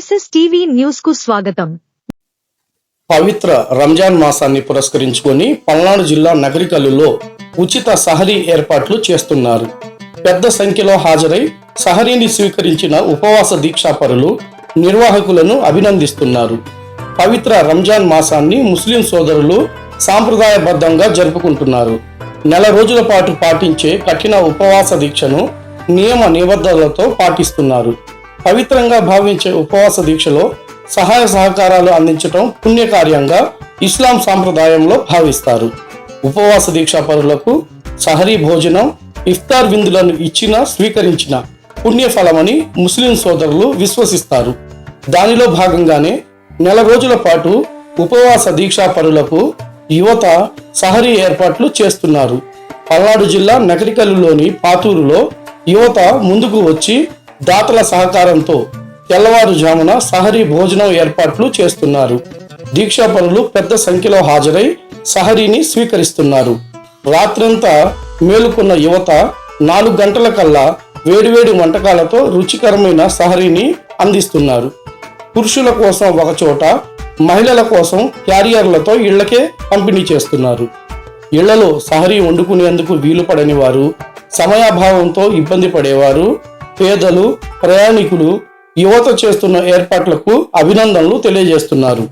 SS TV న్యూస్కు స్వాగతం. పవిత్ర రంజాన్ మాసాన్ని పురస్కరించుకొని పల్నాడు జిల్లా నగరికల్లులో ఉచిత సహరీ ఏర్పాట్లు చేస్తున్నారు. పెద్ద సంఖ్యలో హాజరై సహరీని స్వీకరించిన ఉపవాస దీక్షాపరులు నిర్వాహకులను అభినందిస్తున్నారు. పవిత్ర రంజాన్ మాసాన్ని ముస్లిం సోదరులు సాంప్రదాయబద్ధంగా జరుపుకుంటున్నారు. నెల రోజుల పాటు పాటించే కఠిన ఉపవాస దీక్షను నియమ నిబద్ధతలతో పాటిస్తున్నారు. పవిత్రంగా భావించే ఉపవాస దీక్షలో సహాయ సహకారాలు అందించటం పుణ్యకార్యంగా ఇస్లాం సాంప్రదాయంలో భావిస్తారు. ఉపవాస దీక్షా పరులకు సహరీ భోజనం ఇఫ్తార్ విందులను ఇచ్చిన స్వీకరించిన పుణ్యఫలమని ముస్లిం సోదరులు విశ్వసిస్తారు. దానిలో భాగంగానే నెల రోజుల పాటు ఉపవాస దీక్షా పరులకు యువత సహరీ ఏర్పాట్లు చేస్తున్నారు. పల్నాడు జిల్లా నకరికల్లులోని పాతూరులో యువత ముందుకు వచ్చి దాతల సహకారంతో తెల్లవారుజామున సహరీ భోజనం ఏర్పాట్లు చేస్తున్నారు. దీక్షాపరులు పెద్ద సంఖ్యలో హాజరై సహరీని స్వీకరిస్తున్నారు. రాత్రంతా మేలుకున్న యువత నాలుగు గంటల కల్లా వేడివేడి వంటకాలతో రుచికరమైన సహరీని అందిస్తున్నారు. పురుషుల కోసం ఒకచోట మహిళల కోసం క్యారియర్లతో ఇళ్ళకే పంపిణీ చేస్తున్నారు. ఇళ్ళలో సహరీ వండుకునేందుకు వీలు పడని వారు సమయాభావంతో ఇబ్బంది పడేవారు పేదలు ప్రయాణికులు యువత చేస్తున్న ఏర్పాట్లకు అభినందనలు తెలియజేస్తున్నారు.